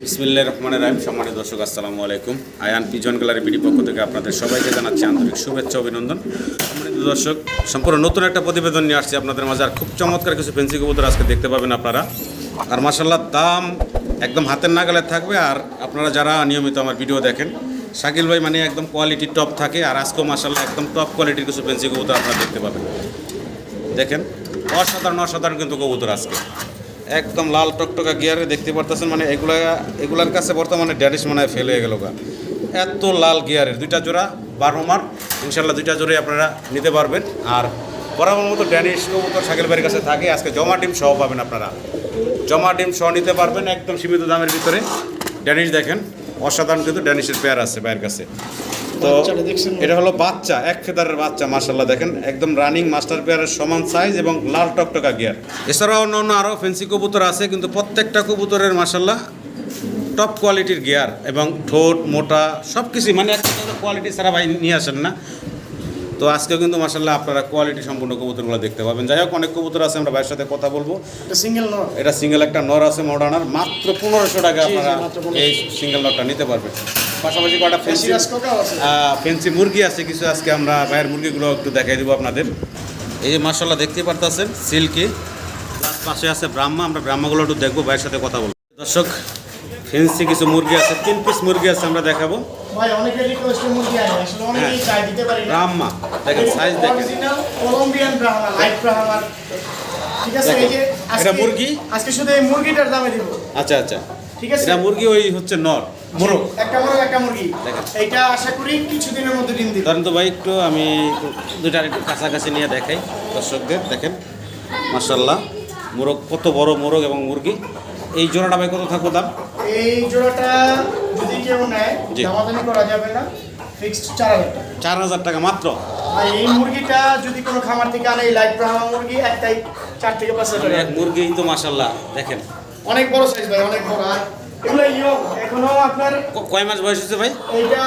বিসমিল্লাহ রহমানের রাহিম। সম্মানিত দর্শক, আসসালামু আলাইকুম। আয়ান পিজন গ্যালারি বিডি পক্ষ থেকে আপনাদের সবাইকে জানাচ্ছি আন্তরিক শুভেচ্ছা, অভিনন্দন। সম্মানিত দর্শক, সম্পূর্ণ নতুন একটা প্রতিবেদন নিয়ে আসছি আপনাদের মাঝে। আর খুব চমৎকার কিছু ফেন্সি কবুতর আজকে দেখতে পাবেন আপনারা। আর মাসাল্লাহ দাম একদম হাতের নাগালে থাকবে। আর আপনারা যারা নিয়মিত আমার ভিডিও দেখেন, শাকিল ভাই মানে একদম কোয়ালিটি টপ থাকে। আর আজকেও মাসাল্লাহ একদম টপ কোয়ালিটির কিছু ফেন্সি কবুতর আপনারা দেখতে পাবেন। দেখেন, অসাধারণ অসাধারণ কিন্তু কবুতর আজকে। একদম লাল টকটকা গিয়ারে দেখতে পারতেছেন মানে এগুলা, এগুলার কাছে বর্তমানে ড্যাডিস মনে হয় ফেল হয়ে গেল এত লাল গিয়ারের, দুইটা জোড়া, বারো মার ইনশাল্লাহ দুইটা জোড়াই আপনারা নিতে পারবেন। আর বরাবর মতো ড্যানিশ কবুতর শাকিল ভাইয়ের কাছে থাকে, আজকে জমা ডিম সহ পাবেন আপনারা। জমা ডিম সহ নিতে পারবেন একদম সীমিত দামের ভিতরে। ড্যানিশ দেখেন, অসাধারণ কিন্তু ড্যানিশের পেয়ার আছে ভাইয়ের কাছে। তো এটা হলো বাচ্চা এক ফেদারের বাচ্চা মার্শাল্লাহ দেখেন। একদম রানিং মাস্টার পেয়ারের সমান সাইজ এবং লাল টকটকা গিয়ার এছাড়াও অন্য অন্য আরও ফেন্সি কবুতর আছে কিন্তু প্রত্যেকটা কবুতরের মার্শাল্লাহ টপ কোয়ালিটির গিয়ার এবং ঠোঁট মোটা সব কিছুই মানে একটা কোয়ালিটি ছাড়া ভাই নিয়ে আসেন না। তো আজকেও কিন্তু মার্শাল্লাহ আপনারা কোয়ালিটি সম্পূর্ণ কবুতরগুলো দেখতে পাবেন। যাই হোক অনেক কবুতর আছে আমরা ভাইয়ের সাথে কথা বলব। এটা সিঙ্গেল এটা সিঙ্গেল একটা নর আছে মডার্নার। মাত্র পনেরোশো টাকা আপনারা এই সিঙ্গেল নরটা নিতে পারবেন। পাশাপাশি কটা ফেন্সি ফেন্সি মুরগি আছে কিছু আজকে আমরা বাইরের মুরগিগুলো একটু দেখাই দেবো আপনাদের। এই যে মার্শাল্লাহ দেখতে পারতেছেন সিল্কি। পাশে আছে ব্রাহ্মা আমরা ব্রাহ্মাগুলো একটু দেখব ভাইয়ের সাথে কথা বলব। দর্শক ফেন্সি কিছু মুরগি আছে তিন পিস মুরগি আছে আমরা দেখাবো। ভাই অনেকের রিকোয়েস্ট মুরগি আনে আসলে অনেকেই হ্যাঁ। চাই দিতে পারি না। ব্রাহ্মা দেখেন সাইজ দেখেন। Original Colombian Brahma light Brahma. ঠিক আছে দেখো, এই যে আজকে মুরগি? আজকে শুধু এই মুরগিটার দামে দিব। আচ্ছা আচ্ছা। ঠিক আছে? এটা মুরগি ওই হচ্ছে নর মোরগ। একটা মোরগ একটা মুরগি। এইটা আশা করি কিছুদিনের মধ্যে ডিম দিবে। ধরেন তো ভাই একটু আমি দুইটা একটু কাছাকাছি নিয়ে দেখাই দর্শকদের দেখেন। মার্শাল্লাহ মোরগ কত বড় মোরগ এবং মুরগি। এই জোড়াটা ভাই কত থাকব দাম? এই জোড়াটা যদি কেউ নেয়। দামাদামি করা যাবে না। ফিক্সড চার হাজার টাকা। চার হাজার টাকা মাত্র? আর এই মুরগিটা যদি কোনো খামার থেকে আনে এই লাইট ব্রাহ্মা মুরগি একটাই চার থেকে পাঁচ হাজার এক মুরগি তো দেখেন। অনেক বড় সাইজ ভাই অনেক বড়। আর এগুলো ইয়ং এখনও আপনার কয় মাস বয়স হচ্ছে ভাই? এইটা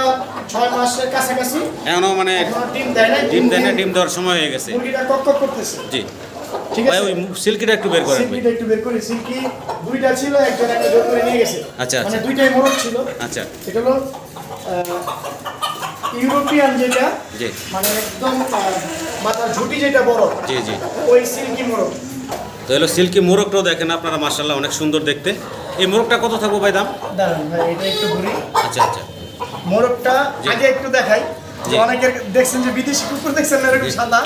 ছয় মাসের কাছাকাছি। এখনও মানে ডিম দেয় না ডিম দেয় না ডিম দেওয়ার সময় হয়ে গেছে। মুরগিটা কক কক করতেছে। জি। ঠিক আছে? ওই সিল্কিটা একটু বের করেন সিল্কিটা একটু বের করি। সিল্কি দুইটা ছিল একজন একটা জোর করে নিয়ে গেছে। আচ্ছা, মানে আচ্ছা। দুইটাই মোরগ ছিল। আচ্ছা। এটা হলো ইউরোপিয়ান যেটা মানে একদম মাথার ঝুটি যেটা বড় জি জি। ওই সিল্কি মোরগ তো হলো সিল্কি মোরগটাও দেখেন আপনারা মার্শাল্লাহ অনেক সুন্দর দেখতে। এই মোরগটা কত থাকব ভাই দাম? দাঁড়ান ভাই এটা একটু ঘুরি। আচ্ছা আচ্ছা। মোরগটা। আগে একটু দেখাই। অনেকের দেখছেন যে বিদেশি কুকুর দেখছেন না এরকম সাদা।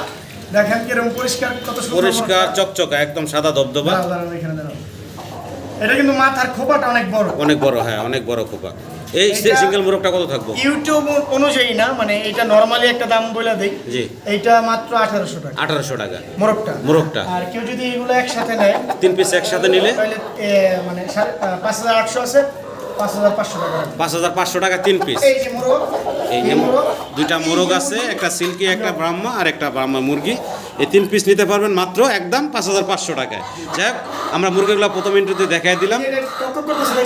দেখেন কীরকম পরিষ্কার কত সুন্দর পরিষ্কার চকচকা একদম সাদা দাঁড়াও। এটা কিন্তু মাথার খোপাটা অনেক বড়। অনেক বড় হ্যাঁ অনেক বড় খোপা। এই সিঙ্গেল মোরগটা কত থাকব? ইউটিউব অনুযায়ী না মানে এটা নরমালি একটা দাম বলে দেই। জি। এইটা মাত্র আঠারোশো টাকা। আঠারোশো টাকা। মোরগটা। মোরগটা। আর কেউ যদি এগুলো একসাথে নেয় তিন পিস একসাথে নিলে? তাহলে মানে সাড়ে- আহ, পাঁচ হাজার আটশো আছে। পাঁচ হাজার পাঁচশো টাকা। তিন পিস এই যে মোরগ। এই যে দুইটা মোরগ আছে একটা সিল্কি একটা ব্রাহ্মা আর একটা ব্রাহ্মা মুরগি। এই তিন পিস নিতে পারবেন মাত্র একদম পাঁচ হাজার পাঁচশো টাকায়। যাই হোক আমরা মুরগিগুলো প্রথম ইন্টুতে দেখাই দিলাম?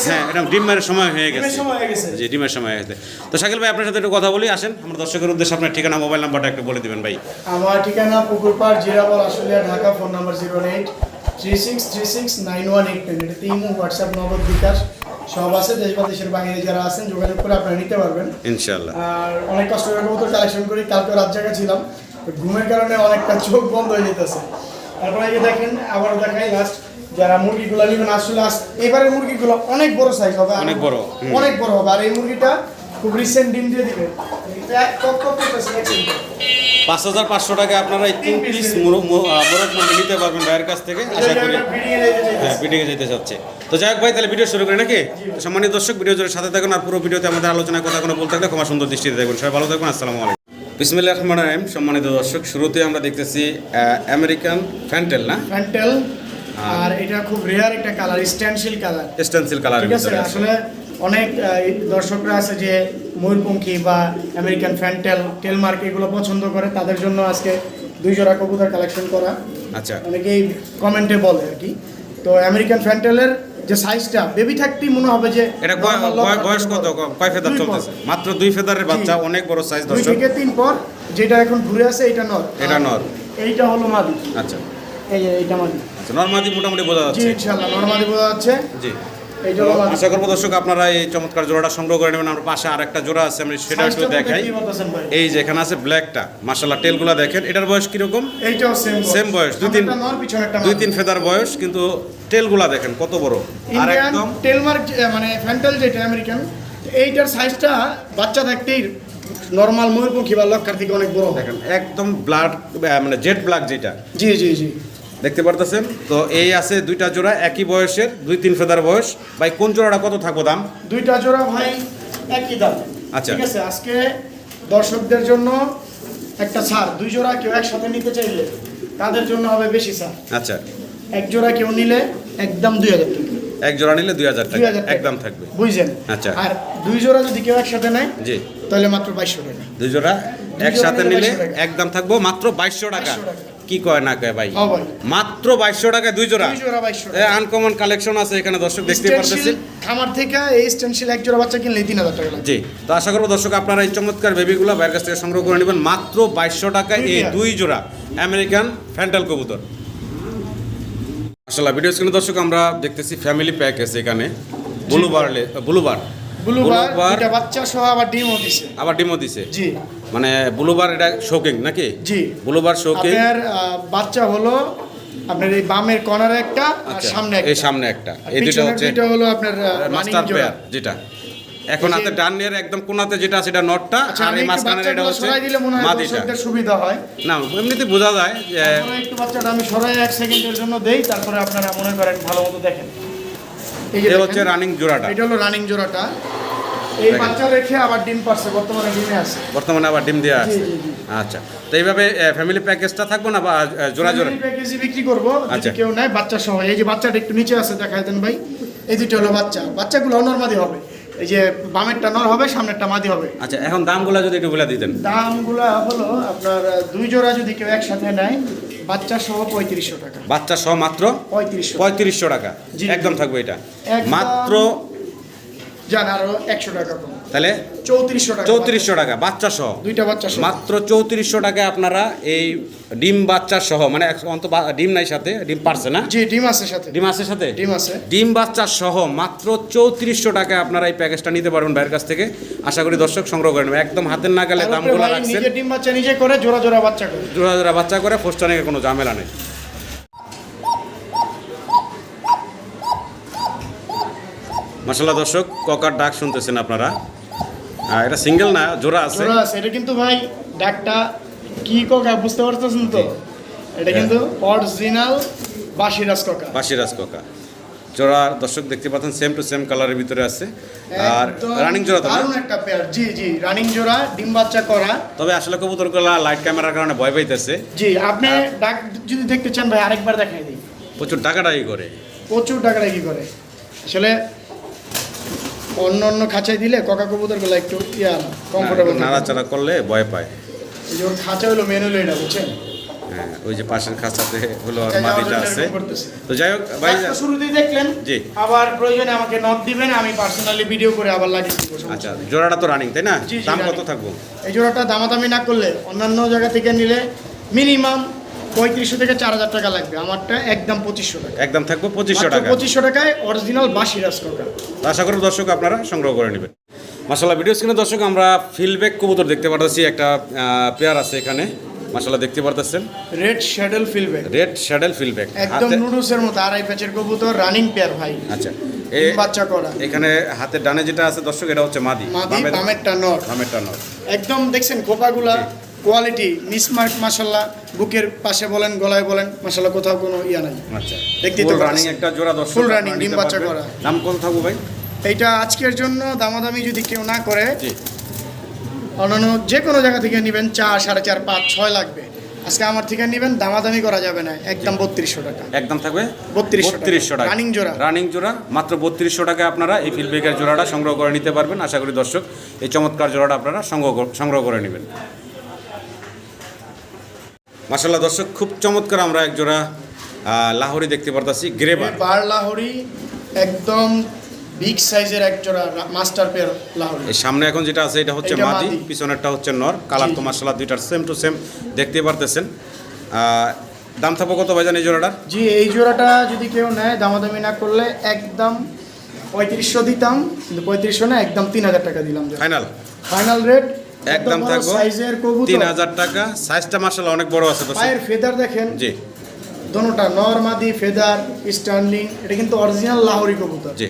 হ্যাঁ এটা ডিম মারের সময় হয়ে ডিমের গেছে সময় হয়ে গেছে। জি ডিমের সময় হয়ে গেছে। তো শাকিল ভাই আপনার সাথে একটু কথা বলি আসেন। আমরা দর্শকের উদ্দেশ্যে আপনার ঠিকানা মোবাইল নাম্বারটা একটু বলে দিবেন ভাই। আমার ঠিকানা Pukurpar Jirabol Ashulia Dhaka phone number zero eight three six three six nine one eight ten এটা তিন হোয়াটসঅ্যাপ নগদ বিকাশ। সব আছে দেশ বা দেশের বাইরে যারা আছেন যোগাযোগ করে আপনারা নিতে পারবেন। ইনশাল্লাহ। আর অনেক কষ্ট করে মতো কালেকশন করি কালকে রাত জায়গা ছিলাম ঘুমের কারণে অনেকটা চোখ বন্ধ হয়ে যেতেছে। তারপরে এই দেখেন আবার দেখাই লাস্ট যারা মুরগিগুলো নেবেন আসলে আস- এবারের মুরগিগুলো অনেক বড় সাইজ হবে অনেক বড়, অনেক বড় হবে। আর এই মুরগিটা খুব রিসেন্ট ডিম দিয়ে দিবে? পাঁচ হাজার পাঁচশো টাকা আপনারা এই তিন পিস মোরগ নিতে পারবেন ভাইয়ের কাছ থেকে। আশা করি। হ্যাঁ ভিডিও যেতে চাচ্ছে। তো যাই হোক ভাই তাহলে ভিডিও শুরু করি নাকি? সম্মানিত দর্শক ভিডিও জোরের সাথে থাকুন আর পুরো ভিডিওতে আমাদের আলোচনার কথা কোনো বলতে থাকলে ক্ষমা সুন্দর দৃষ্টিতে দেখবেন। সবাই ভালো থাকবেন আসসালামু আলাইকুম। বিসমিল্লাহ রহমান রাহিম। সম্মানিত দর্শক শুরুতে আমরা দেখতেছি আমেরিকান ফ্যান্টেল না? ফ্যান্টেল আর এটা খুব রেয়ার একটা colour stencil colour stencil colour ঠিক আছে। আসলে অনেক দর্শকরা আছে যে ময়ূরপঙ্খী বা আমেরিকান ফ্যান্টেল টেলমার্ক এগুলো পছন্দ করে তাদের জন্য আজকে দুই জোড়া কবুতর কালেকশন করা। আচ্ছা। অনেকেই কমেন্টে বলে আর কি। তো আমেরিকান ফ্যান্টেলের যে সাইজটা বেবি থাকতেই মনে হবে যে এটা বয়স কত? কয় ফেদার চলতেছে? মাত্র দুই ফেদারের বাচ্চা অনেক বড় সাইজ দুই দর্শক। থেকে তিন পর যেটা এখন ঘুরে আছে এটা নর। এটা নর। এইটা হলো মাদি। আচ্ছা। এই যে এইটা মাদি। আচ্ছা নর্মাদি মোটামুটি বোঝা যাচ্ছে জি যাচ্ছে। ইনশাল্লাহ নর্মালি বোঝা যাচ্ছে। জি। মাদি। আশা করব দর্শক আপনারা এই চমৎকার জোড়াটা সংগ্রহ করে নেবেন। আমার পাশে আর একটা জোড়া আছে আমি সেটা একটু দেখাই। এই যেখানে আছে ব্ল্যাকটা। মাসাল্লাহ টেলগুলো দেখেন। এটার বয়স কীরকম? এইটাও সেম বয়স, দুই তিন- দুই তিন ফেদার বয়স কিন্তু টেলগুলা দেখেন কত বড়। আর একদম টেলমার্ক মানে ফ্যান্টাল যেটা আমেরিকান এইটার সাইজটা বাচ্চা থাকতেই নর্মাল ময়ূরপঙ্খী বা লক্ষার থেকে অনেক বড়। দেখেন একদম ব্লাড মানে জেট ব্ল্যাক যেটা। জি জি জি। দেখতে পারতেছেন? তো এই আছে দুইটা জোড়া একই বয়সের দুই তিন ফেদার বয়স। ভাই কোন জোড়াটা কত থাকব দাম? দুইটা জোড়া ভাই একই দাম। আচ্ছা। ঠিক আছে আজকে দর্শকদের জন্য একটা ছাড়। দুই জোড়া কেউ একসাথে নিতে চাইলে তাদের জন্য হবে বেশি ছাড়। আচ্ছা। এক জোড়া কেউ নিলে একদম দুই হাজার টাকা। এক জোড়া নিলে দুই হাজার দুই টাকা। একদম থাকবে। বুঝছেন? আচ্ছা। আর দুই জোড়া যদি কেউ একসাথে নেয় জি। তাহলে মাত্র বাইশশো টাকা। দুই জোড়া একসাথে নিলে নিলে 2200 টাকা। একদম থাকব মাত্র বাইশশো টাকা। কি কয় না কয় ভাই? মাত্র বাইশশো টাকায় দুই জোড়া? আনকমন কালেকশন আছে এখানে দর্শক দেখতে পারতেছেন। খামার থেকে এই স্টেনশিল এক জোড়া বাচ্চা কিনলে তিন হাজার টাকা জি তো আশা করব দর্শক আপনারা এই চমৎকার বেবিগুলো বাইরের কাছ থেকে সংগ্রহ করে নেবেন। মাত্র বাইশশো টাকায় এই দুই জোড়া আমেরিকান ফ্যান্টাল কবুতর। আসলে ভিডিও স্ক্রিনে দর্শক আমরা দেখতেছি ফ্যামিলি প্যাক আছে এখানে। ব্লুবার ব্লুবার ব্লুবার ব্লুবার। বাচ্চা সহ আবার ডিমও দিছে। আবার ডিমো দিছে? জি। মানে ব্লুবার এটা শোকিং নাকি? জি। ব্লুবার শোকিং আপনার বাচ্চা হলো আপনার এই বামের কর্নারে একটা আর আচ্ছা, সামনে এই সামনে একটা। এই দুটো হচ্ছে দুইটা হলো আপনার মাস্টার পেয়ার যেটা। এখন হাতে একদম কোনাতে যেটা সেটা নটটা আচ্ছা আর এই মাঝখানের এটা হচ্ছে মাদিটা সুবিধা হয়। না এমনিতে বোঝা যায় যে একটু বাচ্চাটা আমি সরাই এক সেকেন্ডের জন্য দেই তারপরে আপনারা মনে করেন ভালো মতো দেখেন। এই হচ্ছে রানিং জোড়াটা। এটা হলো রানিং জোড়াটা। এই বাচ্চা রেখে আবার ডিম পারছে বর্তমানে ডিমে আছে। বর্তমানে আবার ডিম দেওয়া আছে। আচ্ছা তো এইভাবে ফ্যামিলি প্যাকেজটা থাকব না বা জোড়া জোড়া Family package ই বিক্রি করব আচ্ছা। কেউ নেয় বাচ্চা সহ এই যে বাচ্চাটা একটু নিচে আছে দেখাই দেন ভাই। এই দুটো হলো বাচ্চা। বাচ্চাগুলো নর্মাদি হবে। এই যে বামেরটা নর হবে সামনেরটা মাদি হবে। আচ্ছা এখন দামগুলো যদি একটু বলে দিতেন। দামগুলো হলো আপনার দুই জোড়া যদি কেউ একসাথে নেয় বাচ্চা সহ পঁয়ত্রিশশো টাকা। বাচ্চা সহ মাত্র পঁয়ত্রিশশো পঁয়ত্রিশশো টাকা। একদম থাকবে এটা। মাত্র জানারও আরও একশো টাকা কম। তাহলে চৌত্রিশশো টাকা। চৌত্রিশশো টাকা বাচ্চা সহ। দুইটা বাচ্চা মাত্র চৌত্রিশশো টাকায় আপনারা এই ডিম বাচ্চা সহ মানে অন্ত ডিম নাই সাথে ডিম পারছে না? জি ডিম আছে সাথে। ডিম আছে সাথে? ডিম আছে। ডিম বাচ্চা সহ মাত্র চৌত্রিশশো টাকায় আপনারা এই প্যাকেজটা নিতে পারবেন বাইরের কাছ থেকে। আশা করি দর্শক সংগ্রহ করে নেবেন। একদম হাতের তার উপরে দামগুলো রাখছেন। ডিম বাচ্চা নিজে করে জোড়া জোড়া বাচ্চা করে। জোড়া জোড়া বাচ্চা করে ফোস্টানিকে কোনো ঝামেলা নেই। মাসাল্লাহ দর্শক ককার ডাক শুনতেছেন আপনারা। এটা সিঙ্গেল না জোড়া আছে। জোড়া আছে এটা কিন্তু ভাই ডাকটা কি কোকা বুঝতে পারতেছেন তো? এটা কিন্তু অরিজিনাল বাসিরাজ কোকা। বাসিরাজ ককা। জোড়া দর্শক দেখতে পাচ্ছেন সেম টু সেম কালারের ভিতরে আছে। আর রানিং জোড়া তো? দারুণ একটা পেয়ার জি জি রানিং জোড়া ডিম বাচ্চা করা। তবে আসলে কবুতরগুলা লাইট ক্যামেরার কারণে ভয় পাইতেছে। জি আপনি ডাক যদি দেখতে চান ভাই আরেকবার দেখাই দিই। প্রচুর টাকাটাই করে। প্রচুর টাকা কি করে? আসলে অন্য অন্য খাঁচায় দিলে ককা কবুতরগুলো একটু ইয়া কমফোর্টেবল নাড়াচাড়া করলে ভয় পায়। এই যে খাঁচা হলো মেন হলো এটা বুঝছেন? হ্যাঁ ওই যে পাশের খাঁচাতে হলো আর মাটিটা আছে। তো যাই হোক ভাই শুরুতেই দেখলেন জি। আবার প্রয়োজনে আমাকে নক দিবেন আমি পার্সোনালি ভিডিও করে আবার লাগিয়ে দিব আচ্ছা জোড়াটা তো রানিং তাই না? দাম কত। থাকব? এই জোড়াটা দামাদামি না করলে অন্যান্য জায়গা থেকে নিলে মিনিমাম পঁয়ত্রিশশো থেকে চার হাজার টাকা লাগবে। আমারটা একদম পঁচিশশো টাকা। একদম থাকব পঁচিশশো টাকা। পঁচিশশো টাকায় অরিজিনাল বাসি রাজকোকা। আশা করি দর্শক আপনারা সংগ্রহ করে নেবেন। মাসাল্লাহ ভিডিও স্ক্রিনে দর্শক আমরা ফিলব্যাক কবুতর দেখতে পারতেছি একটা পেয়ার আছে এখানে। দেখতে পারতেছেন? রেড শ্যাডেল ফিলবে রেড শ্যাডেল ফিলব্যাক একদম নুডলসের মতো আড়াই প্যাচের কবুতর রানিং পেয়ার ভাই। আচ্ছা। এ ডিম বাচ্চা করা। এখানে হাতের ডানে যেটা আছে দর্শক এটা হচ্ছে মাদি। মাদি বামের- বামেরটা নর। বামেরটা একদম দেখছেন খোপাগুলা কোয়ালিটি মিসমার্ক মাসাল্লাহ বুকের পাশে বলেন গলায় বলেন মাসাল্লাহ কোথাও কোনো ইয়া নাই। আচ্ছা। দেখতেই তো রানিং। একটা জোড়া আপনারা running, নিতে ডিম বাচ্চা। করা। দাম কত থাকব ভাই? এইটা আজকের জন্য দামাদামি যদি কেউ না করে অন্যান্য যে কোনো জায়গা থেকে নেবেন চার সাড়ে চার পাঁচ ছয় লাগবে। আজকে আমার থেকে নেবেন দামাদামি করা যাবে না। একদম বত্রিশশো টাকা। একদম থাকবে? 3200 টাকা। বত্রিশশো টাকা। রানিং জোড়া। রানিং জোড়া। মাত্র বত্রিশশো টাকায় আপনারা এই ফিলবেকের জোড়াটা সংগ্রহ করে নিতে পারবেন। আশা করি দর্শক এই চমৎকার জোড়াটা আপনারা সংগ্রহ সংগ্রহ করে নেবেন। মাসাল্লাহ দর্শক খুব চমৎকার আমরা এক জোড়া আহ, লাহোরি দেখতে পারতাছি গ্রেবার। বার লাহরি একদম বিগ সাইজের এক জোড়া মাস্টার পেয়ার লাহরি। এই সামনে এখন যেটা আছে এটা হচ্ছে মাদি। পিছনেরটা হচ্ছে নর। কালার তো। মাসাল্লাহ দুইটার সেম টু সেম দেখতে পারতেছেন। দাম থাকব কত ভাইজান এই জোড়াটা জি এই জোড়াটা যদি কেউ নেয় দামাদামি না করলে একদম পঁয়ত্রিশশো দিতাম কিন্তু পঁয়ত্রিশশো না একদম তিন হাজার টাকা দিলাম ফাইনাল। ফাইনাল রেট একদম থাকব। সাইজের কবুতর। তিন হাজার টাকা। সাইজটা মাসাল্লাহ অনেক বড় আছে পায়ের ফেদার দেখেন। জি। দোনোটা নরমাদি ফেদার স্টার্লিং এটা কিন্তু অরিজিনাল লাহোরি কবুতর। জি।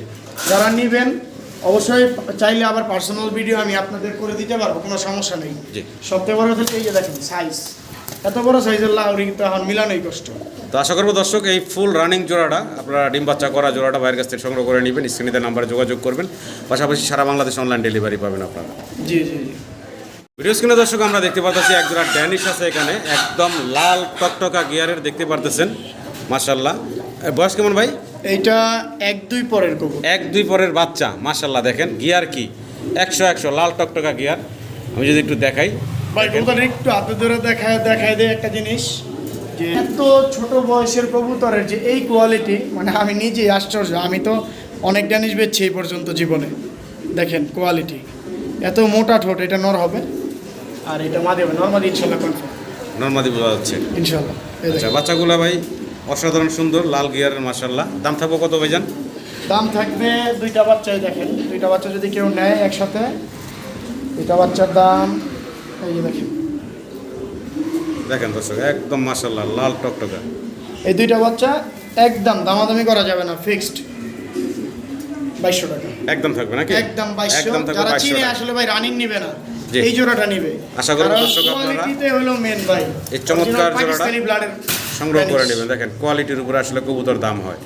যারা নেবেন অবশ্যই চাইলে আবার পার্সোনাল ভিডিও আমি আপনাদের করে দিতে পারব কোনো সমস্যা নেই। জি। সবথেকে বড় হচ্ছে এই যে দেখেন সাইজ এত বড় সাইজের লাহোরি কিন্তু এখন মিলানোই কষ্ট। তো আশা করব দর্শক এই ফুল রানিং জোড়াটা আপনারা ডিম বাচ্চা করা জোড়াটা বাইরের কাছ থেকে সংগ্রহ করে নেবেন স্ক্রিনিতে নাম্বারে যোগাযোগ করবেন। পাশাপাশি সারা বাংলাদেশ অনলাইন ডেলিভারি পাবেন আপনারা। জি জি জি। ভিডিও স্ক্রিনে দর্শক আমরা দেখতে পাচ্ছি এক জোড়া ড্যানিশ আছে এখানে। একদম লাল টকটকা গিয়ারের দেখতে পারতেছেন। মাশাল্লাহ এর বয়স কেমন ভাই? এইটা এক দুই পরের এক দুই পরের বাচ্চা মাশাল্লাহ দেখেন। গিয়ার কি? একশো একশো লাল টকটকা গিয়ার। আমি যদি একটু দেখাই। ভাই একটু হাতে ধরে দেখায় দেখায় দেয় একটা জিনিস যে এত ছোট বয়সের কবুতরের যে এই কোয়ালিটি মানে আমি নিজেই আশ্চর্য। আমি তো অনেক ড্যানিশ বেচছি এই পর্যন্ত জীবনে। দেখেন কোয়ালিটি এত মোটা ঠোঁট এটা নর হবে। আর এটা মা দেবে নর্মালি ইনশাল্লাহ কনফার্ম নর্মাদি বোঝা যাচ্ছে। ইনশাল্লাহ আচ্ছা দেখেন। বাচ্চাগুলা ভাই অসাধারণ সুন্দর লাল গিয়ারের মাশাল্লাহ দাম থাকব কত ভাইজান? দাম থাকবে দুইটা বাচ্চাই দেখেন। দুইটা বাচ্চা যদি কেউ নেয় একসাথে দুইটা বাচ্চার দাম এই যে দেখেন। দেখেন দর্শক একদম মাশাল্লাহ লাল টকটকা। এই দুইটা বাচ্চা একদম দামাদামি করা যাবে না ফিক্সড বাইশশো টাকা। একদম থাকবে নাকি? একদম বাইশশো। যারা চিনে আসলে ভাই রানিং নিবে না। এই জোড়াটা নিবে। আশা করি দর্শক আপনারা হলো মেন ভাই। এই চমৎকার জোড়াটা সংগ্রহ করে নেবেন। দেখেন কোয়ালিটির উপরে আসলে কবুতর দাম হয়।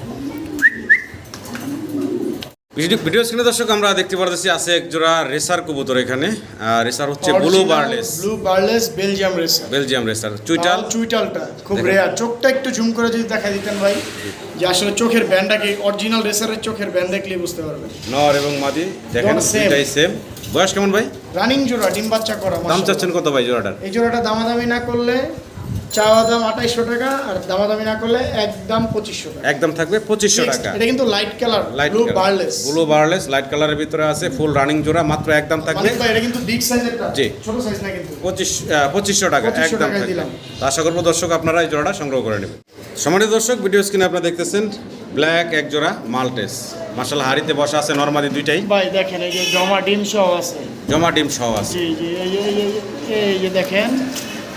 ভিডিও স্ক্রিনে দর্শক আমরা দেখতে পারতেছি আছে এক জোড়া রেসার কবুতর এখানে। আর রেসার হচ্ছে blue barless blue barless Belgium racer Belgium racer চুইটাল। চুইটালটা খুব রেয়ার চোখটা একটু জুম করে যদি দেখা দিতেন ভাই যে আসলে চোখের ব্যান্ডটাকে অরিজিনাল রেসারের চোখের ব্যান্ড দেখলেই বুঝতে পারবেন। নর এবং মাদি দেখেন দুইটাই সেম বয়স কেমন ভাই? রানিং জোড়া ডিম বাচ্চা করা দাম চাচ্ছেন কত ভাই জোড়াটার? এই জোড়াটা দামাদামি না করলে চাওয়া দাম আঠাইশশো টাকা আর দামাদামি না করলে একদম পঁচিশশো টাকা। একদম থাকবে পঁচিশশো টাকা। এটা কিন্তু light colour light blue barless blue barless light কালারের ভিতরে আছে ফুল রানিং জোড়া মাত্র একদম থাকবে। এটা কিন্তু বিগ সাইজেরটা জি। ছোট সাইজ না কিন্তু। পঁচিশ পঁচিশশো টাকা একদম দিলাম। আশা করব দর্শক আপনারা এই জোড়াটা সংগ্রহ করে নেবেন। সম্মানিত দর্শক ভিডিও স্ক্রিনে আপনারা দেখতেছেন ব্ল্যাক এক জোড়া মাল্টেস। মার্শাল হাড়িতে বসা আছে নর্মালি দুইটাই। ভাই দেখেন এই যে জমা ডিম সহ আছে। জমা ডিম সহ আছে। জি জি এই যে এই যে- দেখেন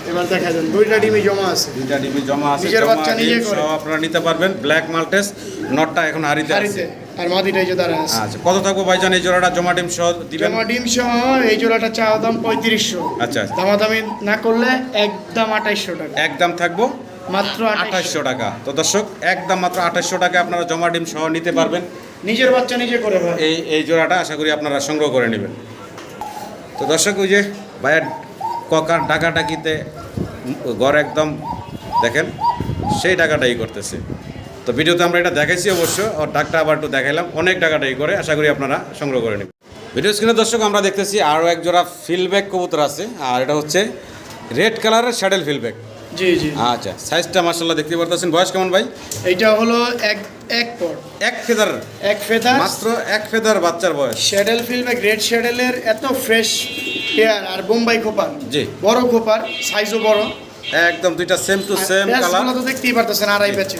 এবার দেখা যান দুইটা ডিমই জমা আছে। দুইটা ডিমে জমা আছে নিজের বাচ্চা নিজে করে। আপনারা নিতে পারবেন। ব্ল্যাক মাল্টেস নটটা এখন হাড়িতে আছে। আর মাদিটা এই যে দাঁড়া আছে। আচ্ছা কত থাকব ভাইজান এই জোড়াটা? জমা ডিম সহ দিবেন? জমা ডিম সহ এই জোড়াটা চাওয়া দাম পঁয়ত্রিশশো। আচ্ছা আচ্ছা। দামাদামি না করলে একদম আঠাইশশো টাকা। একদম থাকব? মাত্র আঠাশশো টাকা। তো দর্শক একদম মাত্র আঠাশশো টাকা আপনারা জমা ডিম সহ নিতে পারবেন। নিজের বাচ্চা নিজে করে এই এই জোড়াটা আশা করি আপনারা সংগ্রহ করে নেবেন। তো দর্শক, ওই যে ভাইয়ের ককার ডাকাডাকিতে ঘর একদম, দেখেন, সেই ডাকাটাই করতেছে। তো ভিডিওতে আমরা এটা দেখাইছি অবশ্য, ওর ডাকটা আবার একটু দেখাইলাম, অনেক ডাকাটাই করে, আশা করি আপনারা সংগ্রহ করে নেবেন। ভিডিও স্ক্রিনে দর্শক, আমরা দেখতেছি আরও এক জোড়া ফিলব্যাক কবুতর আছে, আর এটা হচ্ছে রেড কালারের শ্যাডেল ফিলব্যাক জি জি। আচ্ছা সাইজটা মার্শাল্লাহ দেখতে পারতেছেন। বয়স কেমন ভাই? এইটা হলো এক এক পর এক ফেদার? এক ফেদার। মাত্র এক ফেদার বাচ্চার বয়স। শ্যাডেল ফিল্ম গ্রেট শ্যাডেলের এত ফ্রেশ পেয়ার আর বোম্বাই খোপার। জি। বড় খোপার সাইজও বড়। একদম দুইটা সেম টু সেম কালার তো দেখতেই পারতেছেন আড়াই প্যাচে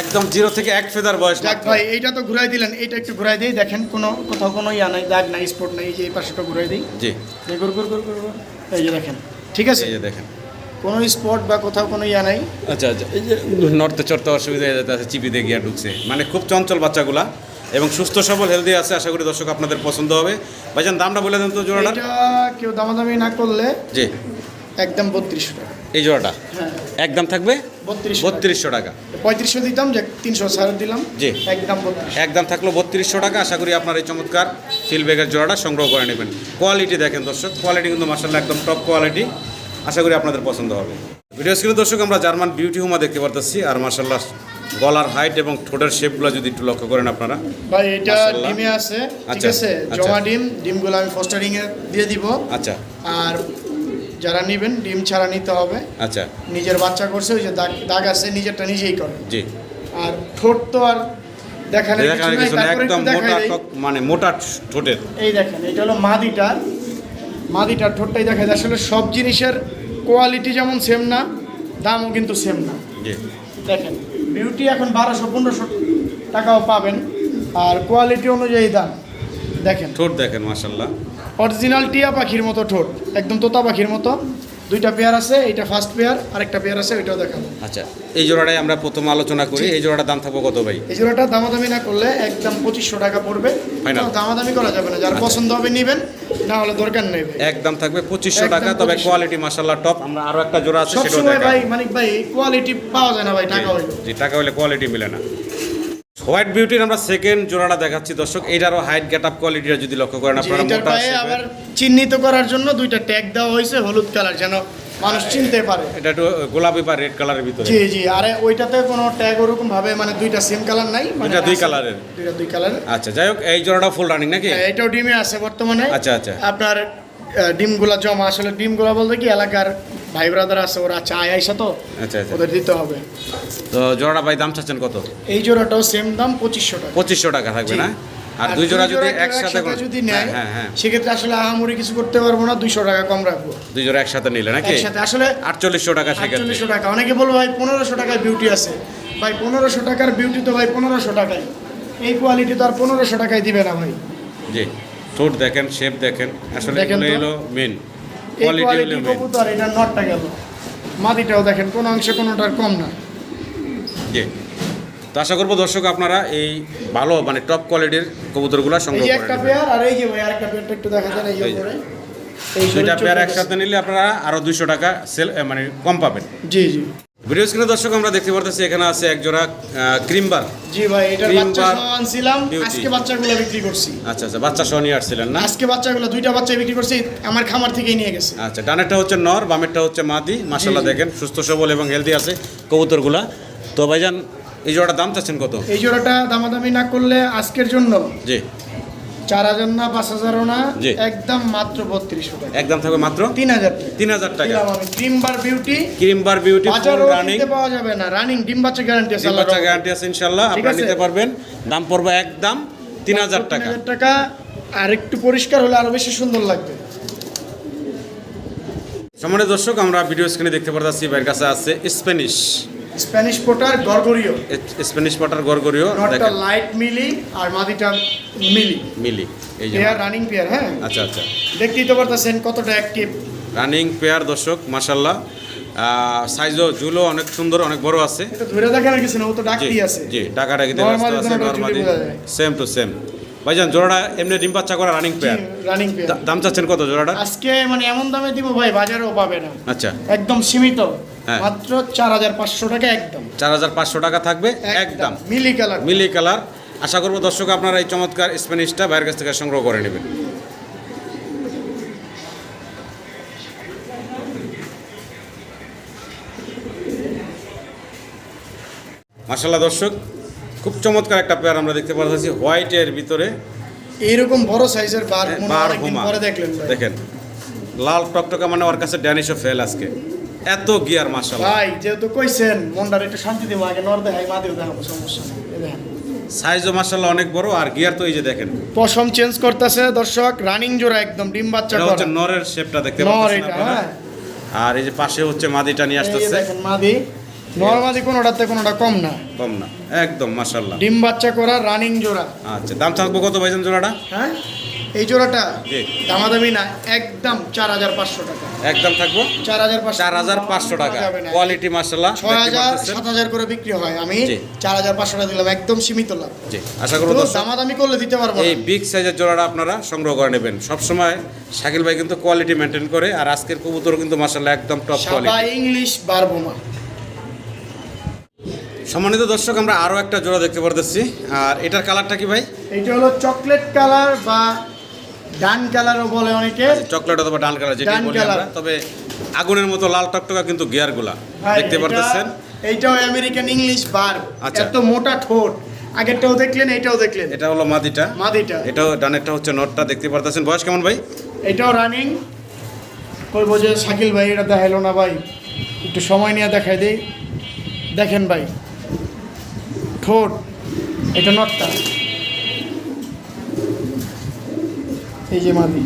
একদম জিরো থেকে এক ফেদার বয়স মাত্র। ভাই এইটা তো ঘুরাই দিলেন। এইটা একটু ঘুরাই দিই দেখেন কোনো কোথাও কোনো ইয়া নাই দাগ নাই স্পট নাই এই যে এই পাশেটা ঘুরাই দিই। জি। গুর গুর গুর গুর। এই যে দেখেন। ঠিক আছে? এই যে দেখেন। কোনো স্পট বা কোথাও কোনো ইয়া নাই। আচ্ছা আচ্ছা এই যে নড়তে চড়তে অসুবিধা হয়ে যেতে আছে চিপিতে গিয়া ঢুকছে। মানে খুব চঞ্চল বাচ্চাগুলা এবং সুস্থ সবল হেলদি আছে আশা করি দর্শক আপনাদের পছন্দ হবে। ভাইজান দামটা বলে দেন তো জোড়াটা এটা কেউ দামাদামি না করলে জি। একদম বত্রিশশো টাকা। এই জোড়াটা? হ্যাঁ। একদম থাকবে? বত্রিশশো বত্রিশশো টাকা। পঁয়ত্রিশশো দিতাম যে তিনশো ছাড় দিলাম। জি। একদম বত্রিশ একদম থাকল বত্রিশশো টাকা আশা করি আপনার এই চমৎকার ফিল ব্যাগের জোড়াটা সংগ্রহ করে নেবেন। কোয়ালিটি দেখেন দর্শক কোয়ালিটি কিন্তু মার্শাল্লাহ একদম টপ কোয়ালিটি আশা করি আপনাদের পছন্দ হবে। ভিডিও স্ক্রিনে দর্শক আমরা জার্মান বিউটি হুমা দেখতে পারতেছি আর মার্শাল্লাহ গলার হাইট এবং ঠোঁটের শেপগুলো যদি একটু লক্ষ্য করেন আপনারা। ভাই এটা। ডিমে আছে ঠিক আচ্ছা, আছে? আচ্ছা। জমা ডিম ডিমগুলো আমি ফস্টারিং এ দিয়ে দিব। আচ্ছা। আর যারা নেবেন ডিম ছাড়া নিতে হবে। আচ্ছা। নিজের বাচ্চা করছে ওই যে দাগ দাগ আছে নিজেরটা নিজেই করে। জি। আর ঠোঁট তো আর দেখানোর কিছু নাই একদম মোটা মানে মোটা ঠোঁটের। এই দেখেন এটা হলো মাদিটার। মাদিটার ঠোঁটটাই দেখা যায়। আসলে সব জিনিসের কোয়ালিটি যেমন সেম না দামও কিন্তু সেম না। দেখেন বিউটি এখন বারোশো পনেরোশো টাকাও পাবেন। আর কোয়ালিটি অনুযায়ী দাম দেখেন। ঠোঁট দেখেন মাসাল্লাহ অরিজিনাল টিয়া পাখির মতো ঠোঁট একদম তোতা পাখির মতো। দুইটা পেয়ার আছে এইটা ফার্স্ট পেয়ার আরেকটা পেয়ার আছে ওইটাও দেখাবো। আচ্ছা এই জোড়াটাই আমরা প্রথম আলোচনা করি এই জোড়াটার দাম থাকব কত ভাই? এই জোড়াটা দামাদামি না করলে একদম পঁচিশশো টাকা পড়বে। দামাদামি করা যাবে না যার আচ্ছা। পছন্দ হবে নেবেন না হলে দরকার নেই একদম থাকবে পঁচিশশো টাকা তবে 2500 কোয়ালিটি মাসাল্লাহ টপ আমরা আরও একটা জোড়া আছে সেটাও ভাই মানিক ভাই কোয়ালিটি পাওয়া যায় না ভাই টাকা হইল। জি টাকা হলে কোয়ালিটি মিলে না। হোয়াইট বিউটির আমরা সেকেন্ড জোড়াটা দেখাচ্ছি। দর্শক এইটারও হাইট গেট আপ কোয়ালিটিটা যদি লক্ষ্য করেন আপনারা মোটা। আবার চিহ্নিত করার জন্য দুইটা ট্যাগ দেওয়া হয়েছে হলুদ কালার যেন মানুষ চিনতে পারে। এটা একটু গোলাপি বা রেড কালারের ভিতরে। জি জি আরে ওইটাতে কোনো ট্যাগ ওরকম ভাবে মানে দুইটা সেম কালার নাই মানে দুই কালারের। দুইটা দুই কালারের আচ্ছা যাই হোক এই জোড়াটা ফুল রানিং নাকি? এটাও ডিমে আছে বর্তমানে। আচ্ছা, আচ্ছা। আপনার ডিমগুলা জমা। আসলে ডিমগুলা বলতে কি এলাকার ভাই ব্রাদার আছে ওরা চায় আইসা তো আচ্ছা আচ্ছা। ওদের দিতে হবে। তো জোড়াটা ভাই দাম চাচ্ছেন কত? এই জোড়াটাও সেম দাম পঁচিশশো টাকা। পঁচিশশো টাকা থাকবে না? আর দুই জোড়া যদি একসাথে যদি নেয় হ্যাঁ হ্যাঁ। সেক্ষেত্রে আসলে আহামরি কিছু করতে পারব না দুইশো টাকা কম রাখব। দুই জোড়া একসাথে নিলে নাকি? একসাথে আসলে আটচল্লিশশো টাকা আটচল্লিশশো টাকা। অনেকে বলব ভাই পনেরোশো টাকায় বিউটি আছে। ভাই পনেরোশো টাকার বিউটি তো ভাই পনেরোশো টাকায় এই কোয়ালিটি তো আর পনেরোশো টাকায় দিবে না ভাই। জি। ঠোঁট দেখেন শেপ দেখেন আসলে এগুলো। হলো মেন কোয়ালিটি হলো মেন কবুতর এটা নটটা গেল। মাদিটাও দেখেন কোনো অংশে কোনোটার কম না। জি। তো আশা করব দর্শক আপনারা এই ভালো মানে টপ কোয়ালিটির কবুতরগুলো সংগ্রহ যে করে একটা পেয়ার আর এই যে ভাই আরেকটা পেয়ারটা একটু দেখা এই যে দুইটা পেয়ার একসাথে নিলে আপনারা আরও দুইশো টাকা সেল মানে কম পাবেন। জি জি। ভিডিও স্ক্রিনে দর্শক আমরা দেখতে পারতেছি এখানে আছে এক জোড়া ক্রিমবার জি ভাই এটার বাচ্চা সহ আনছিলাম আজকে বাচ্চাগুলো বিক্রি করছি। আচ্ছা আচ্ছা বাচ্চা সহ নিয়ে আসছিলেন না? আজকে বাচ্চাগুলো দুইটা বাচ্চা বিক্রি করছি আমার খামার থেকেই নিয়ে গেছে। আচ্ছা ডানেরটা হচ্ছে নর বামেরটা হচ্ছে মাদি। জি। দেখেন সুস্থ সবল এবং হেলদি আছে কবুতরগুলা। তো ভাইজান এই জোড়ার দাম চাচ্ছেন কত? এই জোড়াটা দামাদামি না করলে আজকের জন্য জি। চার হাজার না পাঁচ হাজারও না একদম মাত্র বত্রিশশো টাকা। একদম থাকবে মাত্র তিন হাজার টাকা। তিন হাজার টাকা। বিউটি ক্রিমবার বিউটি রানিং পাওয়া যাবে না। রানিং ডিম বাচ্চা গ্যারান্টি আছে ডিম বাচ্চা গ্যারান্টি আছে ইনশাল্লাহ আপনারা নিতে পারবেন। দাম পড়বে একদম তিন হাজার টাকা। 3000 টাকা। আর একটু পরিষ্কার হলে আরও বেশি সুন্দর লাগবে। সম্মানিত দর্শক আমরা ভিডিও স্ক্রিনে দেখতে পারতেছি ভাইয়ের কাছে আছে স্প্যানিশ স্প্যানিশ পোটার গড়গড়িও স্প্যানিশ পাটার গড়গড়িও নটটা লাইট মিলি আর মাদিটা মিলি মিলি এই যে পেয়ার রানিং পেয়ার হ্যাঁ? আচ্ছা আচ্ছা। দেখতেই তো পারতেছেন কতটা অ্যাক্টিভ রানিং পেয়ার দর্শক মাসাল্লাহ সাইজও ঝুলো অনেক সুন্দর অনেক বড় আছে। এটা ধরে দেখানোর কিছু না ও তো ডাকতেই আছে। জি বোঝা যায়। সেম টু সেম ভাইজান জোড়াটা এমনি ডিম বাচ্চা করা রানিং পেয়ার রানিং পেয়ার দাম চাচ্ছেন কত জোড়াটা? আজকে মানে এমন দামে দিব ভাই বাজারেও পাবে না। আচ্ছা। একদম সীমিত। হ্যাঁ। মাত্র চার হাজার পাঁচশো টাকা একদম। চার হাজার পাঁচশো টাকা থাকবে একদম। মিলি কালার। মিলি কালার। আশা করব দর্শক আপনারা এই চমৎকার স্প্যানিশটা ভাইয়ের কাছ থেকে সংগ্রহ করে নেবেন। মার্শাল্লাহ দর্শক খুব চমৎকার একটা পেয়ার আমরা দেখতে পাচ্ছি হোয়াইটের ভিতরে। এইরকম বড় সাইজের বার হয় বার দেখলেন দেখেন লাল টকটকা মানে ওর কাছে ড্যানিশও ফেল আজকে। এত গিয়ার মার্শাল্লাহ ভাই যেহেতু কইছেন মনটার একটু শান্তি দেবো আগে নর দেখাই মা দেও দেখাবো সমস্যা নেই। সাইজও মার্শাল্লাহ অনেক বড় আর গিয়ার তো এই যে দেখেন। পশম চেঞ্জ করতেছে দর্শক রানিং জোড়া একদম ডিম বাচ্চা করা। হচ্ছে নরের শেপটা দেখতে পাচ্ছেন হ্যাঁ। আর এই যে পাশে হচ্ছে মাদিটা নিয়ে আসতেছে। দেখেন মাদি। নর মাদি কোনোটাতে কোনোটা কম না। কম না। একদম মাশাল্লাহ ডিম বাচ্চা করা রানিং জোড়া। আচ্ছা দাম থাকব কত ভাইজান জোড়াটা? হ্যাঁ? এই জোড়াটা দামাদামি না একদম চার হাজার পাঁচশো টাকা। একদম থাকব? চার হাজার চার হাজার পাঁচশো টাকা। কোয়ালিটি মাশাল্লাহ ছয় হাজার সাত হাজার করে বিক্রি হয়। আমি চার হাজার পাঁচশো টাকা দিলাম একদম সীমিত লাভ। জি আশা করব দামাদামি করলে দিতে পারব এই বিগ সাইজের জোড়াটা আপনারা সংগ্রহ করে নেবেন। সবসময় শাকিল ভাই কিন্তু কোয়ালিটি মেনটেন করে আর আজকের কবুতর কিন্তু মাশাল্লাহ একদম টপ কোয়ালিটি ইংলিশ বারবোমা। সম্মানিত দর্শক আমরা আরও একটা জোড়া দেখতে পারতেছি। আর এটার কালারটা কি ভাই? এটা হলো চকলেট কালার বা ডান কালারও বলে অনেকে। চকলেট অথবা ডান কালার যেটা বলি। আমরা। তবে আগুনের মতো লাল টকটকা কিন্তু গিয়ারগুলা দেখতে পারতেছেন। এইটাও আমেরিকান ইংলিশ বার আচ্ছা। এত মোটা ঠোঁট। আগেরটাও দেখলেন এইটাও দেখলেন। এটা হলো মাদিটা। মাদিটা। এটাও ডানেরটা হচ্ছে নটটা দেখতে পারতেছেন। বয়স কেমন ভাই? এটাও রানিং কইবো যে শাকিল ভাই এটা দেখাইলো না ভাই। একটু সময় নিয়ে দেখাই দেই। দেখেন ভাই। ঠোঁট এটা নটটা। এই যে মাদি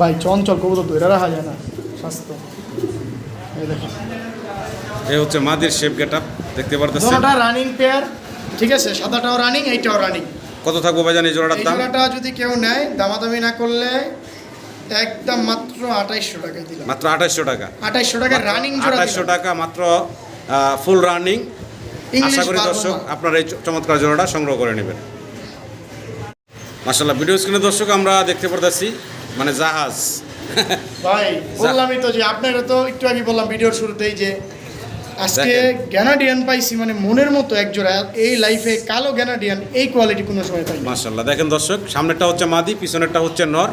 ভাই চঞ্চল কবুতর তো এটা রাখা যায় না। স্বাস্থ্য। এই হচ্ছে মাদির শেপ গেট দেখতে পারতেছেন দুটোটা রানিং পেয়ার ঠিক আছে? সাদাটাও রানিং এইটাও রানিং কত থাকব ভাইজান এই জোড়াটার দাম? জোড়াটা যদি কেউ নেয় দামাদামি না করলে একদম মাত্র আঠাইশশো টাকায় দিলাম। মাত্র আঠাশশো টাকা। আঠাইশশো টাকা রানিং জোড়া আঠাশশো টাকা মাত্র ফুল রানিং আশা করি দর্শক। আপনারা এই চমৎকার জোড়াটা সংগ্রহ করে নেবেন। মাসাল্লাহ ভিডিও স্ক্রিনে দর্শক আমরা দেখতে পারতেছি মানে জাহাজ। ভাই বললামই তো যে আপনারা তো একটু আগে বললাম ভিডিওর শুরুতেই যে আজকে। গ্যানাডিয়ান পাইছি মানে মনের মতো এক জোড়া। এই লাইফে কালো গ্যানাডিয়ান এই কোয়ালিটি কোনো সময় পাই মাসাল্লাহ দেখেন দর্শক সামনেরটা হচ্ছে মাদি পিছনেরটা হচ্ছে নর।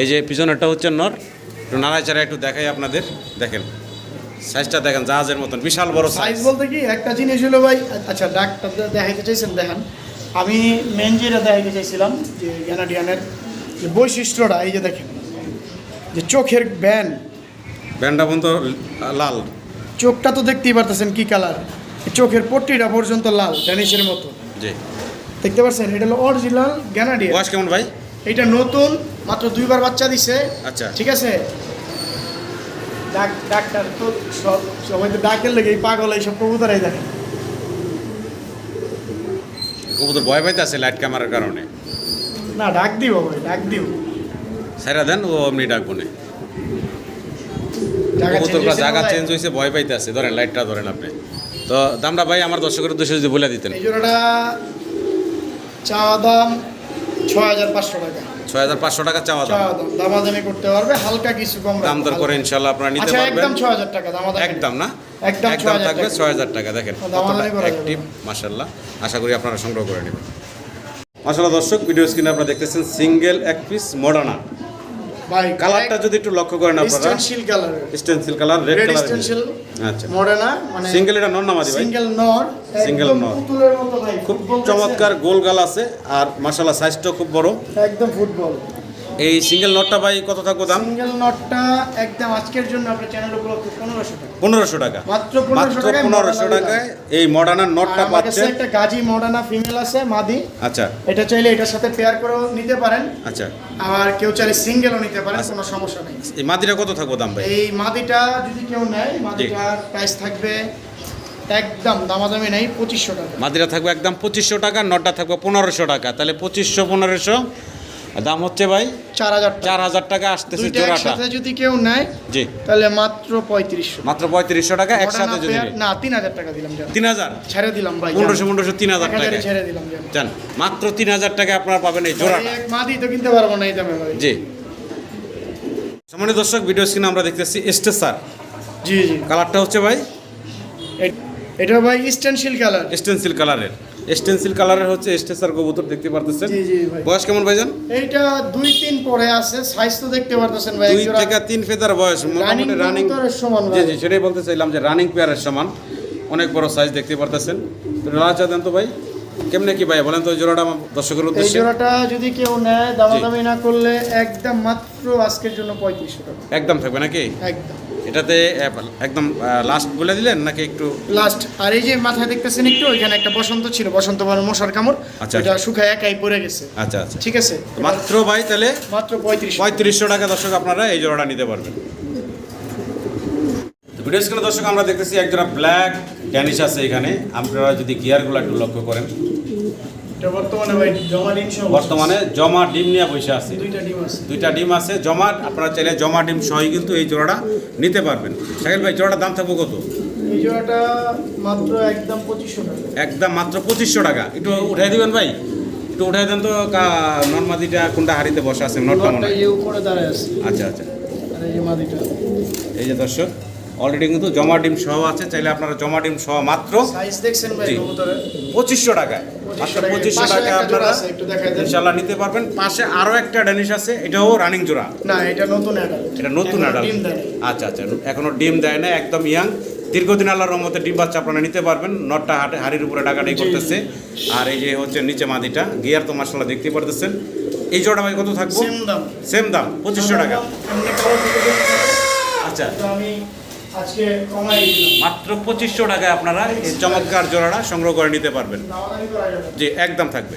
এই যে পিছনেরটা হচ্ছে নর একটু নাড়াচাড়া একটু দেখাই আপনাদের। দেখেন। সাইজটা দেখেন জাহাজের মতন বিশাল বড় সাইজ বলতে কি একটা জিনিস হলো ভাই আচ্ছা ডাকটা দেখাইতে চাইছেন দেখেন। আমি মেন যেটা দেখাইতে চাইছিলাম যে গ্যানাডিয়ানের যে বৈশিষ্ট্যটা এই যে দেখেন যে চোখের ব্যান ব্যান্ডটা পর্যন্ত লাল। চোখটা তো দেখতেই পারতেছেন কি কালার চোখের পট্টিটা পর্যন্ত লাল ড্যানিশের মতো। জি। দেখতে পাচ্ছেন এটা হলো অরিজিনাল গ্যানাডিয়ান বয়স কেমন ভাই? এটা নতুন মাত্র দুইবার বাচ্চা দিছে। আচ্ছা। ঠিক আছে? ডাক্তার তো সব সবাই তো ডাকের লেগে এই পাগল এইসব কবুতরাই দেখে। কবুতর ভয় পাইতে আছে লাইট ক্যামেরার কারণে। না ডাক দিব ভাই ডাক দিব সাইরা দেন ও এমনি ডাকবো না। জায়গা কবুতর জায়গা চেঞ্জ হয়েছে ভয় পাইতে আছে ধরেন লাইটটা ধরেন আপনি। তো দামটা ভাই আমার দর্শকের উদ্দেশ্যে যদি বলে দিতেন। এই জোড়াটা চাওয়া দাম ছয় হাজার পাঁচশো টাকা। ছয় হাজার পাঁচশো টাকা চাওয়া দাম। দামাদামি করতে পারবে হালকা কিছু কম দাম দর করে ইনশাল্লাহ আপনারা নিতে আচ্ছা পারবেন। একদম ছয় হাজার টাকা দামাদামি একদম না? একদম একদম 6,000 থাকবে। ছয় হাজার টাকা দেখেন অ্যাক্টিভ মাসাল্লাহ আশা করি আপনারা সংগ্রহ করে নেবেন। মাসাল্লাহ দর্শক ভিডিও স্ক্রিনে আপনারা দেখতেছেন সিঙ্গেল এক পিস মডার্না ভাই কালারটা যদি একটু লক্ষ্য করেন আপনারা। Stencil colour stencil colour red colour stencil আচ্ছা। মডার্না মানে সিঙ্গেল এটা নন নামাদি ভাই। সিঙ্গেল নর সিঙ্গেল নর। পুতুলের মতো ভাই খুব চমৎকার গোল গাল আছে আর মাসাল্লাহ সাইজটা খুব বড়। একদম ফুটবল। এই সিঙ্গেল নটটা ভাই কত থাকব দাম? সিঙ্গেল নটটা একদম আজকের জন্য আপনার চ্যানেল উপলক্ষে পনেরোশো টাকা। পনেরোশো টাকা। মাত্র মাত্র 1500 টাকায় পনেরোশো টাকায় এই মডার্নার নটটা পাচ্ছেন? একটা গাজী মডার্না ফিমেল আছে মাদি। আচ্ছা। এটা চাইলে এটার সাথে পেয়ার করেও নিতে পারেন। আচ্ছা। আর কেউ চাইলে সিঙ্গেলও নিতে পারেন কোনো সমস্যা নেই। এই মাদিটা কত থাকব দাম ভাই? এই মাদিটা যদি কেউ নেয় মাদিটার প্রাইস থাকবে একদম দামাদামি নেই পঁচিশশো টাকা। মাদিরা থাকবে একদম পঁচিশশো টাকা নটটা থাকবে পনেরোশো টাকা। তাহলে পঁচিশশো পনেরোশো দাম হচ্ছে ভাই চার হাজার টাকা। চার হাজার টাকা আসতেছে জোড়াটা। যদি কেউ নেয় জি। তাহলে মাত্র পঁয়ত্রিশশো। মাত্র পঁয়ত্রিশশো টাকা একসাথে যদি না তিন হাজার টাকা দিলাম তিন হাজার? ছেড়ে দিলাম ভাই পনেরোশো পনেরোশো তিন হাজার টাকা ছেড়ে দিলাম জান মাত্র তিন হাজার টাকা আপনারা পাবেন এই জোড়াটা। মাদি তো কিনতে পারব না এই দামে ভাই। জি। সম্মানিত দর্শক ভিডিও স্ক্রিনে আমরা দেখতেছি স্টেসার জি জি। কালারটা হচ্ছে ভাই? এটা ভাই স্টেনশিল কালার স্টেন্সিল কালারের স্টেন্সিল কালারের হচ্ছে স্টেসার কবুতর দেখতে পারতেছেন। জি জি ভাই। বয়স কেমন ভাইজান? এইটা দুই তিন পরে আছে সাইজ তো দেখতে পারতেছেন ভাই দুই থেকে তিন ফেদার বয়স মোটামুটি রানিং সমান জি জি সেটাই বলতে চাইলাম যে রানিং পেয়ারের সমান। অনেক বড় সাইজ দেখতে পারতেছেন। তো লাচা দেন তো ভাই। কেমনে কি ভাই বলেন তো জোড়াটা আমার দর্শকের এই উদ্দেশ্যে। জোড়াটা যদি কেউ নেয় দামাদামি না করলে একদম মাত্র আজকের জন্য পঁয়ত্রিশশো টাকা। একদম থাকবে নাকি? একদম। এটাতে একদম লাস্ট বলে দিলেন নাকি একটু? লাস্ট আর এই যে মাথায় দেখতেছেন একটু ওইখানে একটা বসন্ত ছিল বসন্ত মানে মশার কামড় আচ্ছা, এটা। শুকায় একাই পড়ে গেছে। আচ্ছা আচ্ছা। ঠিক আছে? মাত্র ভাই তাহলে মাত্র পঁয়ত্রিশ। পঁয়ত্রিশশো টাকা দর্শক আপনারা এই জোড়াটা নিতে পারবেন। ভিডিও স্ক্রিনে দর্শক আমরা দেখতেছি এক জোড়া ব্ল্যাক ড্যানিশ আছে এখানে। আপনারা যদি গিয়ারগুলো একটু লক্ষ্য করেন। বর্তমানে জমা ডিম বর্তমানে জমা ডিম নিয়ে বসে আছে। দুইটা ডিম আছে। জমা আপনারা চাইলে জমা ডিম সহই কিন্তু এই জোড়াটা নিতে পারবেন। সাইকেল ভাই জোড়াটার দাম থাকব কত? জোড়াটা মাত্র একদম একদম মাত্র পঁচিশশো টাকা। একটু উঠাই দিবেন ভাই? একটু উঠাই দেন তো নর্মাদিটা কোনটা হাড়িতে বসে আছে আচ্ছা আচ্ছা। এই যে দর্শক অলরেডি কিন্তু জমা ডিম সহ আছে চাইলে আপনারা জমা ডিম সহ মাত্র ভাই পঁচিশশো টাকায়। মাত্র পঁচিশশো টাকা আপনারা। ইনশাল্লাহ নিতে পারবেন। পাশে আরও একটা ড্যানিশ আছে এটাও রানিং জোড়া। না এটা নতুন অ্যাডাল্ট এটা নতুন অ্যাডাল্ট আচ্ছা আচ্ছা এখনও ডিম দেয় না একদম ইয়াং দীর্ঘদিন আল্লাহর রহমতে ডিম বাচ্চা আপনারা নিতে পারবেন। নটটা হাটে হাড়ির উপরে জি, করতেছে। আর এই যে হচ্ছে নিচে মাদিটা গিয়ার তো মাসাল্লাহ দেখতে পারতেছেন। এই জোড়া ভাই কত থাকবে? সেম দাম। সেম দাম পঁচিশশো টাকা। আচ্ছা। আমি আজকে কমাই মাত্র পঁচিশশো টাকায় আপনারা এই চমৎকার জোড়াটা সংগ্রহ করে নিতে পারবেন। জি একদম থাকবে।